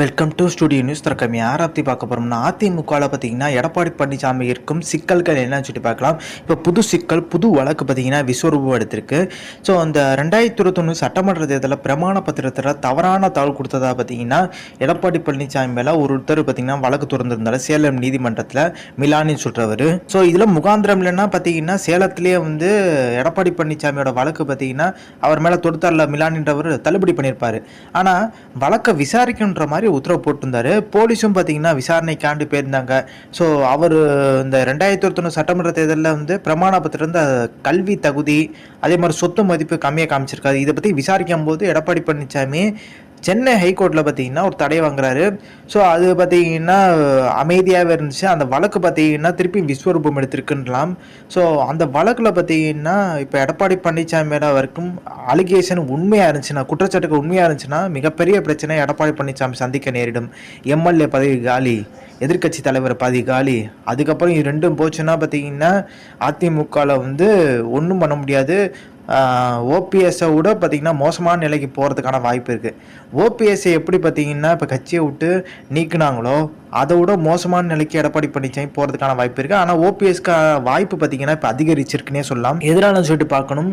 Welcome to studio news திறக்கம். யாரை பற்றி பார்க்க போகிறோம்னா அதிமுகவில் பார்த்தீங்கன்னா எடப்பாடி பழனிசாமி இருக்கும் சிக்கல்கள் என்னன்னு சொல்லி பார்க்கலாம். இப்போ புது சிக்கல் புது வழக்கு பார்த்தீங்கன்னா விஸ்வரூபம் எடுத்திருக்கு. ஸோ அந்த ரெண்டாயிரத்தி இருபத்தொன்று சட்டமன்ற தேர்தலில் பிரமாண பத்திரத்தில் தவறான தகவல் கொடுத்ததா பார்த்தீங்கன்னா எடப்பாடி பழனிசாமி மேலே ஒருத்தர் பார்த்தீங்கன்னா வழக்கு திறந்திருந்தாரு சேலம் நீதிமன்றத்தில் மிலானின்னு சொல்கிறவர் ஸோ இதில் முகாந்திரம் இல்லைன்னா பார்த்தீங்கன்னா சேலத்திலேயே வந்து எடப்பாடி பழனிசாமியோட வழக்கு பார்த்தீங்கன்னா அவர் மேலே தொடுத்தாரில் மிலானின்றவர் தள்ளுபடி பண்ணியிருப்பார். ஆனால் வழக்கை விசாரிக்கணுன்ற மாதிரி உத்தரவு போட்டிருந்தாரு. போலீஸும் பார்த்தீங்கன்னா விசாரணைக்காண்டு போயிருந்தாங்க. ஸோ அவர் இந்த ரெண்டாயிரத்தி ஒருத்தொன்று சட்டமன்ற தேர்தலில் வந்து பிரமாண பத்திரம் இந்த கல்வி தகுதி அதே மாதிரி சொத்து மதிப்பு கம்மியாக காமிச்சிருக்காரு. இதை பற்றி விசாரிக்கும் போது எடப்பாடி பழனிசாமி சென்னை ஹைகோர்ட்டில் பார்த்தீங்கன்னா ஒரு தடை வாங்குறாரு. ஸோ அது பார்த்தீங்கன்னா அமைதியாகவே இருந்துச்சு. அந்த வழக்கு பார்த்தீங்கன்னா திருப்பி விஸ்வரூபம் எடுத்திருக்குன்றலாம் ஸோ அந்த வழக்கில் பார்த்தீங்கன்னா இப்போ எடப்பாடி பழனிசாமியோட வரைக்கும் அலிகேஷன் உண்மையாக இருந்துச்சுன்னா குற்றச்சாட்டுக்கு உண்மையாக இருந்துச்சுன்னா மிகப்பெரிய பிரச்சனை எடப்பாடி பழனிசாமி சந்திக்க நேரிடும். எம்எல்ஏ பதவி காலி எதிர்க்கட்சி தலைவர் பதவி காலி அதுக்கப்புறம் இது ரெண்டும் போச்சுன்னா பார்த்தீங்கன்னா அதிமுகவில் வந்து ஒன்றும் பண்ண முடியாது. ஓபிஎஸ்ஸை விட பார்த்தீங்கன்னா மோசமான நிலைக்கு போகிறதுக்கான வாய்ப்பு இருக்குது ஓபிஎஸ்ஸை எப்படி பார்த்தீங்கன்னா இப்போ கட்சியை விட்டு நீக்குனாங்களோ அதை விட மோசமான நிலைக்கு எடப்பாடி பழனிசாமி போகிறதுக்கான வாய்ப்பு இருக்குது ஆனால் ஓபிஎஸ்க்கு வாய்ப்பு பார்த்தீங்கன்னா இப்போ அதிகரிச்சிருக்குன்னே சொல்லலாம். எதிரான சொல்லிட்டு பார்க்கணும்.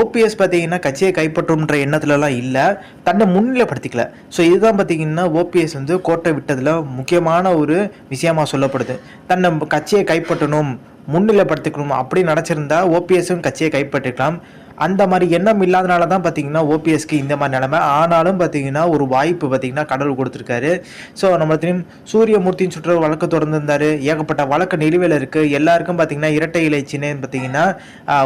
ஓபிஎஸ் பார்த்தீங்கன்னா கட்சியை கைப்பற்றும்ன்ற எண்ணத்துலலாம் இல்லை. தன்னை முன்னிலைப்படுத்திக்கல. ஸோ இதுதான் பார்த்தீங்கன்னா ஓபிஎஸ் வந்து கோட்டை விட்டதில் முக்கியமான ஒரு விஷயமா சொல்லப்படுது. தன்னை கட்சியை கைப்பற்றணும் முன்னிலைப்படுத்திக்கணும் அப்படி நினச்சிருந்தா ஓபிஎஸும் கட்சியை கைப்பற்றிக்கலாம் அந்த மாதிரி எண்ணம் இல்லாதனால தான் பார்த்தீங்கன்னா ஓபிஎஸ்க்கு இந்த மாதிரி நிலமை. ஆனாலும் பார்த்தீங்கன்னா ஒரு வாய்ப்பு பார்த்தீங்கன்னா கடவுள் கொடுத்துருக்காரு. ஸோ நம்ம தெரியும் சூரியமூர்த்தின்னு சுற்ற வழக்கு தொடர்ந்துருந்தார். ஏகப்பட்ட வழக்கு நிலுவையில் இருக்குது எல்லாருக்கும் பார்த்தீங்கன்னா இரட்டை இலைச்சின்னு பார்த்தீங்கன்னா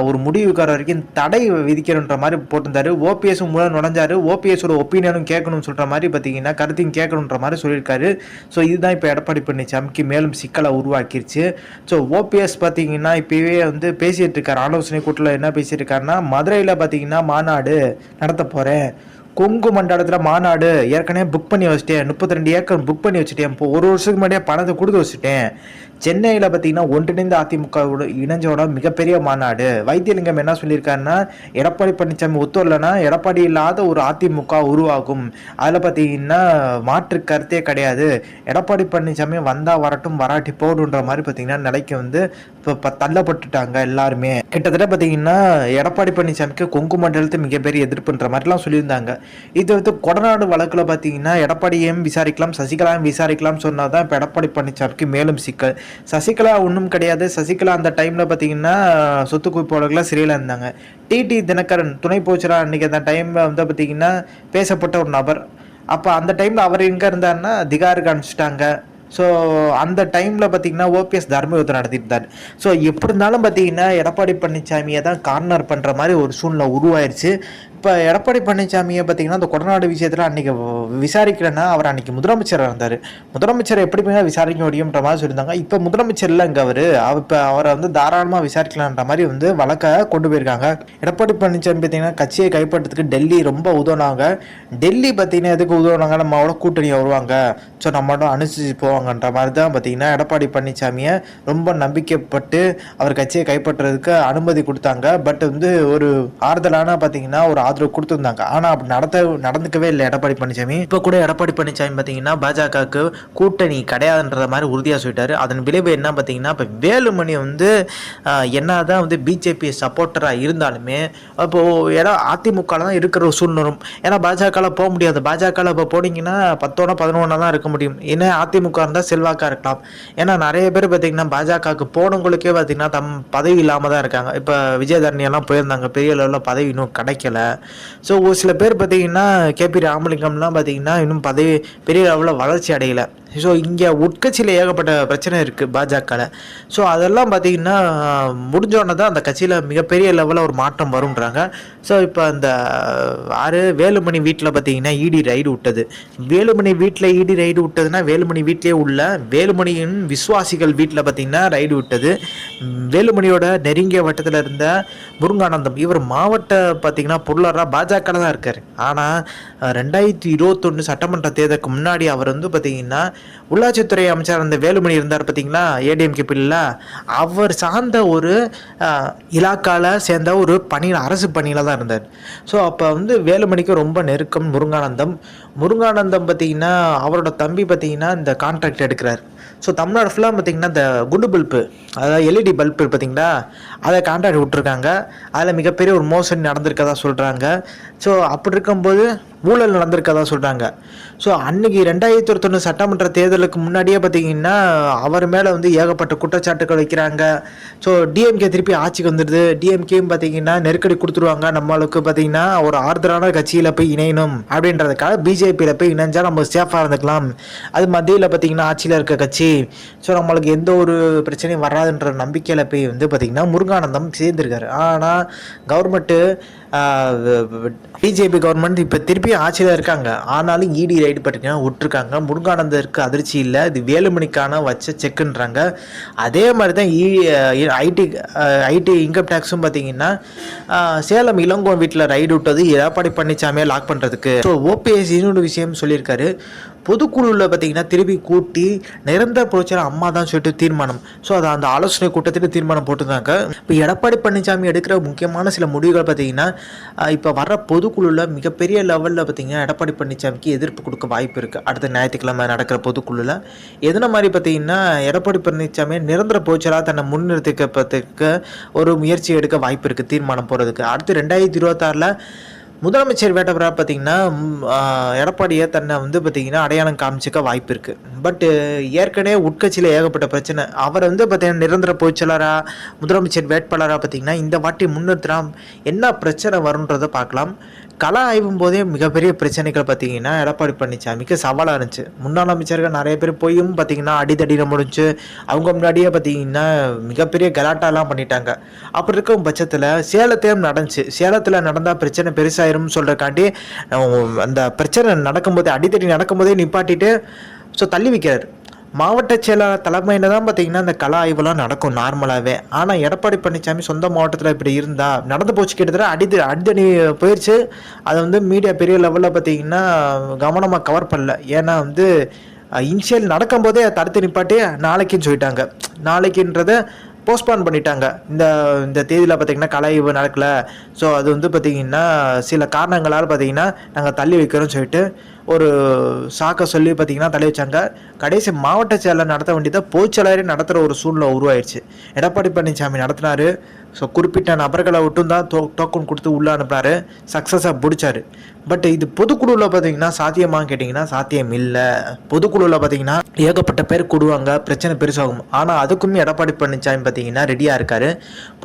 ஒரு முடிவுக்கார வரைக்கும் தடை விதிக்கணுன்ற மாதிரி போட்டிருந்தாரு. ஓபிஎஸும் மூலம் நுழைஞ்சார். ஓபிஎஸோட ஒப்பீனியனும் கேட்கணும்னு சொல்கிற மாதிரி பார்த்தீங்கன்னா கருத்தையும் கேட்கணுன்ற மாதிரி சொல்லியிருக்காரு. ஸோ இதுதான் இப்போ எடப்பாடி பழனிசாமிக்கு மேலும் சிக்கலை உருவாக்கிருச்சு. ஸோ ஓபிஎஸ் பார்த்தீங்கன்னா இப்போவே வந்து பேசிகிட்டு இருக்கார். ஆலோசனை கூட்டில் என்ன பேசிட்டு இருக்காருன்னா மதுரையில் பார்த்தீங்கன்னா மாநாடு நடத்த போகிறேன் கொங்கு மண்டலத்தில் மாநாடு ஏற்கனவே புக் பண்ணி வச்சுட்டேன். முப்பத்தி ரெண்டு ஏக்கர் புக் பண்ணி வச்சுட்டேன். இப்போ ஒரு வருஷத்துக்கு முன்னாடியே பணத்தை கொடுத்து வச்சுட்டேன். சென்னையில் பார்த்தீங்கன்னா ஒன்றிணைந்த அதிமுகவோட இணைஞ்சோட மிகப்பெரிய மாநாடு. வைத்தியலிங்கம் என்ன சொல்லியிருக்காருன்னா எடப்பாடி பழனிசாமி ஒத்துவரலைன்னா எடப்பாடி இல்லாத ஒரு அதிமுக உருவாகும். அதில் பார்த்தீங்கன்னா மாற்று கருத்தே கிடையாது. எடப்பாடி பழனிசாமி வந்தால் வரட்டும் வராட்டி போடுன்ற மாதிரி பார்த்தீங்கன்னா நிலைக்கு வந்து இப்போ தள்ளப்பட்டுட்டாங்க எல்லாருமே. கிட்டத்தட்ட பார்த்தீங்கன்னா எடப்பாடி பழனிசாமிக்கு கொங்கு மண்டலத்தை மிகப்பெரிய எதிர்ப்புன்ற மாதிரிலாம் சொல்லியிருந்தாங்க. இது வந்து கொடநாடு வழக்கில் பார்த்தீங்கன்னா எடப்பாடியையும் விசாரிக்கலாம் சசிகலாவையும் விசாரிக்கலாம் சொன்னால் தான் இப்போ எடப்பாடி பழனிசாமிக்கு மேலும் சிக்கல். சசிகலா ஒன்றும் கிடையாது. சசிகலா அந்த டைமில் பார்த்தீங்கன்னா சொத்து குவிப்பாளர்களாக சிறையில் இருந்தாங்க. டிடி தினகரன் துணை போச்சரா அன்றைக்கி அந்த டைமில் வந்து பார்த்தீங்கன்னா பேசப்பட்ட ஒரு நபர். அப்போ அந்த டைமில் அவர் எங்கே இருந்தாருன்னா திகாருக்கு அனுப்பிச்சிட்டாங்க. ஸோ அந்த டைமில் பார்த்தீங்கன்னா ஓபிஎஸ் தர்மயுத்தம் நடத்திட்டு இருந்தார் ஸோ எப்படி இருந்தாலும் பார்த்தீங்கன்னா எடப்பாடி பழனிசாமியை தான் கார்னர் பண்ணுற மாதிரி ஒரு சூழ்நிலை உருவாயிருச்சு. இப்போ எடப்பாடி பழனிசாமியை பார்த்தீங்கன்னா அந்த கொடநாடு விஷயத்தில் அன்றைக்கி விசாரிக்கலைன்னா அவர் அன்றைக்கி முதலமைச்சராக இருந்தார். முதலமைச்சர் எப்படி போய் விசாரிக்க முடியுன்ற மாதிரி சொல்லியிருந்தாங்க. இப்போ முதலமைச்சர் இல்லைங்க அவர். இப்போ அவரை வந்து தாராளமாக விசாரிக்கலான்ற மாதிரி வந்து வழக்கை கொண்டு போயிருக்காங்க. எடப்பாடி பழனிசாமி பார்த்தீங்கன்னா கட்சியை கைப்பற்றதுக்கு டெல்லி ரொம்ப உதவுனாங்க. டெல்லி பார்த்தீங்கன்னா எதுக்கு உதவுனாங்க? நம்மளோட கூட்டணி வருவாங்க. ஸோ நம்மளோட அனுசரிச்சு போவாங்கன்ற மாதிரி தான் பார்த்தீங்கன்னா எடப்பாடி பழனிசாமியை ரொம்ப நம்பிக்கைப்பட்டு அவர் கட்சியை கைப்பற்றுறதுக்கு அனுமதி கொடுத்தாங்க. பட் வந்து ஒரு ஆறுதலான பார்த்தீங்கன்னா ஒரு ஆதரவு கொடுத்துருந்தாங்க. ஆனால் அப்படி நடத்த நடந்துக்கவே இல்லை எடப்பாடி பழனிசாமி இப்போ கூட எடப்பாடி பழனிசாமி பார்த்தீங்கன்னா பாஜகவுக்கு கூட்டணி கிடையாதுன்ற மாதிரி உறுதியாக சொல்லிட்டாரு. அதன் விளைவு என்ன பார்த்தீங்கன்னா இப்போ வேலுமணி வந்து என்ன என்னதான் வந்து பிஜேபி சப்போர்ட்டராக இருந்தாலுமே இப்போது ஏன்னா அதிமுகவில் தான் இருக்கிற ஒரு சூழ்நிலை ஏன்னா பாஜகவில் போக முடியாது. பாஜகவில் இப்போ போனீங்கன்னா பத்தோட பதினொன்றா தான் இருக்க முடியும். ஏன்னா அதிமுக இருந்தால் செல்வாக்காக இருக்கலாம். ஏன்னா நிறைய பேர் பார்த்தீங்கன்னா பாஜகவுக்கு போனவங்களுக்கே பார்த்தீங்கன்னா தம் பதவி இல்லாமல் தான் இருக்காங்க. இப்போ விஜயதரணி எல்லாம் போயிருந்தாங்க. பெரிய லெவலில் பதவி இன்னும் கிடைக்கல. ஸோ ஒரு சில பேர் பார்த்தீங்கன்னா கேபி ராமலிங்கம்லாம் பார்த்தீங்கன்னா இன்னும் பதவி பெரிய அளவில் வளர்ச்சி அடையலை. ஸோ இங்கே உட்கட்சியில் ஏகப்பட்ட பிரச்சனை இருக்குது பாஜகவில் ஸோ அதெல்லாம் பார்த்தீங்கன்னா முடிஞ்சோடனே தான் அந்த கட்சியில் மிகப்பெரிய லெவலில் ஒரு மாற்றம் வரும்ன்றாங்க. ஸோ இப்போ அந்த ஆறு வேலுமணி வீட்டில் பார்த்தீங்கன்னா இடி ரைடு விட்டது. வேலுமணி வீட்டில் இடி ரைடு விட்டதுன்னா வேலுமணி வீட்டிலே உள்ள வேலுமணியின் விசுவாசிகள் வீட்டில் பார்த்திங்கன்னா ரைடு விட்டது. வேலுமணியோட நெருங்கிய வட்டத்தில் இருந்த முருங்கானந்தம் இவர் மாவட்ட பார்த்திங்கன்னா பொருளாதார பாஜகவில் தான் இருக்கார். ஆனால் ரெண்டாயிரத்தி இருபத்தொன்று சட்டமன்ற தேர்தலுக்கு முன்னாடி அவர் வந்து பார்த்திங்கன்னா உள்ளாட்சித்துறை அமைச்சர் அந்த வேலுமணி இருந்தார் பார்த்தீங்களா ஏடிஎம்கே பில்லில் அவர் சார்ந்த ஒரு இலாக்காவில் சேர்ந்த ஒரு பணியில் அரசு பணியில் தான் இருந்தார். ஸோ அப்போ வந்து வேலுமணிக்கு ரொம்ப நெருக்கம் முருங்கானந்தம் முருங்கானந்தம் பார்த்தீங்கன்னா அவரோட தம்பி பார்த்தீங்கன்னா இந்த கான்ட்ராக்ட் எடுக்கிறார். ஸோ தமிழ்நாடு ஃபுல்லாக பார்த்தீங்கன்னா இந்த குண்டு பல்பு அதாவது எல்இடி பல்பு பார்த்தீங்களா அதை கான்ட்ராக்ட் விட்ருக்காங்க அதில் மிகப்பெரிய ஒரு மோசடி நடந்திருக்கதா சொல்கிறாங்க ஸோ அப்படி இருக்கும்போது ஊழல் நடந்திருக்கதா சொல்கிறாங்க ஸோ அன்னைக்கு ரெண்டாயிரத்தி இருபத்தொன்று சட்டமன்ற தேர்தலுக்கு முன்னாடியே பார்த்தீங்கன்னா அவர் மேலே வந்து ஏகப்பட்ட குற்றச்சாட்டுகள் வைக்கிறாங்க. ஸோ டிஎம்கே திருப்பி ஆட்சிக்கு வந்துடுது. டிஎம்கேயும் பார்த்தீங்கன்னா நெருக்கடி கொடுத்துருவாங்க. நம்மளுக்கு பார்த்தீங்கன்னா ஒரு ஆறுதலான கட்சியில் போய் இணையணும் அப்படின்றதுக்காக பிஜேபியில் போய் இணைஞ்சால் நம்ம சேஃபாக இருந்துக்கலாம். அது மத்தியில் பார்த்தீங்கன்னா ஆட்சியில் இருக்க கட்சி. ஸோ நம்மளுக்கு எந்த ஒரு பிரச்சனையும் வராதுன்ற நம்பிக்கையில் போய் வந்து பார்த்தீங்கன்னா முருகானந்தம் சேர்ந்துருக்காரு. ஆனால் கவர்மெண்ட்டு பிஜேபி கவர்மெண்ட் இப்போ திருப்பி ஆட்சியில் இருக்காங்க. ஆனாலும் இடி ரைடு பார்த்தீங்கன்னா விட்டுருக்காங்க முருகானந்தருக்கு அதிர்ச்சி இல்லை. இது வேலுமணிக்கான வச்ச செக்குன்றாங்க. அதே மாதிரி தான் இ ஐடி ஐடி இன்கம் டேக்ஸும் பார்த்தீங்கன்னா சேலம் இளங்கோன் வீட்டில் ரைடு விட்டது. எடப்பாடி பழனிசாமியை லாக் பண்ணுறதுக்கு ஸோ ஓபிஎஸ் இன்னொரு விஷயம் சொல்லியிருக்காரு. பொதுக்குழுவில் பார்த்தீங்கன்னா திருப்பி கூட்டி நிரந்தர புரட்சியாளர் அம்மா தான் சொல்லிட்டு தீர்மானம். ஸோ அதை அந்த ஆலோசனை கூட்டத்தில் தீர்மானம் போட்டிருந்தாங்க. இப்போ எடப்பாடி பழனிசாமி எடுக்கிற முக்கியமான சில முடிவுகள் பார்த்தீங்கன்னா இப்போ வர பொதுக்குழுவில் மிகப்பெரிய லெவலில் பார்த்தீங்கன்னா எடப்பாடி பழனிசாமிக்கு எதிர்ப்பு கொடுக்க வாய்ப்பு இருக்குது அடுத்த ஞாயிற்றுக்கிழமை நடக்கிற பொதுக்குழுவில் எதன மாதிரி பார்த்தீங்கன்னா எடப்பாடி பழனிசாமி நிரந்தர புரட்சியாளராக தன்னை முன்னிறுத்திக்கப்பதுக்கு ஒரு முயற்சி எடுக்க வாய்ப்பு இருக்குது தீர்மானம் போகிறதுக்கு அடுத்து ரெண்டாயிரத்தி இருபத்தாறில் முதலமைச்சர் வேட்டவரா பார்த்தீங்கன்னா எடப்பாடியை தன்னை வந்து பார்த்தீங்கன்னா அடையாளம் காமிச்சிக்க வாய்ப்பு இருக்குது பட்டு ஏற்கனவே உட்கட்சியில் ஏகப்பட்ட பிரச்சனை. அவர் வந்து பார்த்தீங்கன்னா நிரந்தர பொதுச்செயலராக முதலமைச்சர் வேட்பாளராக பார்த்தீங்கன்னா இந்த வாட்டி முன்னிறுத்தினா என்ன பிரச்சனை வரும்ன்றதை பார்க்கலாம். கள ஆய்வும் போதே மிகப்பெரிய பிரச்சனைகள் பார்த்தீங்கன்னா எடப்பாடி பழனிசாமிக்கு சவாலாக இருந்துச்சு. முன்னாள் அமைச்சர்கள் நிறைய பேர் போயும் பார்த்தீங்கன்னா அடிதடியில் முடிஞ்சு அவங்க முன்னாடியே பார்த்தீங்கன்னா மிகப்பெரிய கலாட்டாலாம் பண்ணிட்டாங்க. அப்படி இருக்கும் பட்சத்தில் சேலத்தையும் நடந்துச்சு. சேலத்தில் நடந்தால் பிரச்சனை பெருசாயிரும் சொல்கிறக்காண்டி அந்த பிரச்சனை நடக்கும்போதே அடித்தடி நடக்கும்போதே நிப்பாட்டிட்டு ஸோ தள்ளி வைக்கிறார். மாவட்ட செயலாளர் தலைமையில் தான் பார்த்தீங்கன்னா அந்த கலா ஆய்வுலாம் நடக்கும் நார்மலாகவே ஆனால் எடப்பாடி பழனிசாமி சொந்த மாவட்டத்தில் இப்படி இருந்தா நடந்து போச்சு கிட்டத்தட்ட அடிது அடித்தடி போயிடுச்சு அதை வந்து மீடியா பெரிய லெவலில் பார்த்தீங்கன்னா கவனமாக கவர் பண்ணல. ஏன்னா வந்து இனிஷியல் நடக்கும்போதே தடுத்து நிப்பாட்டி நாளைக்குன்னு சொல்லிட்டாங்க. நாளைக்குன்றதை போஸ்ட்போன் பண்ணிட்டாங்க. இந்த இந்த தேதியில் பார்த்தீங்கன்னா கலை நடக்கலை. ஸோ அது வந்து பார்த்தீங்கன்னா சில காரணங்களால் பார்த்தீங்கன்னா நாங்கள் தள்ளி வைக்கிறோம்னு சொல்லிட்டு ஒரு சாக்கை சொல்லி பார்த்தீங்கன்னா தள்ளி வச்சாங்க. கடைசி மாவட்ட செயலர் நடத்த வேண்டியதை பொதுச்செயலரே நடத்துகிற ஒரு சூழ்நிலை உருவாயிடுச்சு எடப்பாடி பழனிசாமி நடத்தினார். ஸோ குறிப்பிட்ட நபர்களை மட்டும் தான் டோ டோக்கன் கொடுத்து உள்ளே அனுப்புனாரு. சக்ஸஸாக பிடிச்சாரு. பட் இது பொதுக்குழுவில் பார்த்தீங்கன்னா சாத்தியமான்னு கேட்டிங்கன்னா சாத்தியம் இல்லை. பொதுக்குழுவில் பார்த்தீங்கன்னா ஏகப்பட்ட பேர் கூடுவாங்க. பிரச்சனை பெருசாகும். ஆனால் அதுக்கும் எடப்பாடி பழனிசாமி பார்த்தீங்கன்னா ரெடியாக இருக்கார்.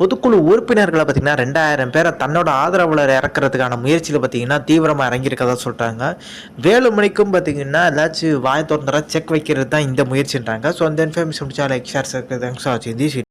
பொதுக்குழு உறுப்பினர்களை பார்த்தீங்கன்னா ரெண்டாயிரம் பேரை தன்னோட ஆதரவாளர் இறக்குறதுக்கான முயற்சியில் பார்த்தீங்கன்னா தீவிரமாக இறங்கியிருக்கதா சொல்கிறாங்க வேலுமணிக்கும் பார்த்தீங்கன்னா ஏதாச்சும் வாய் திறந்துறா செக் வைக்கிறது தான் இந்த முயற்சின்றாங்க. ஸோ அந்த இன்ஃபர்மேஷன் முடிச்சா லைக் ஷேர் தேங்க்ஸ் ஆச்சு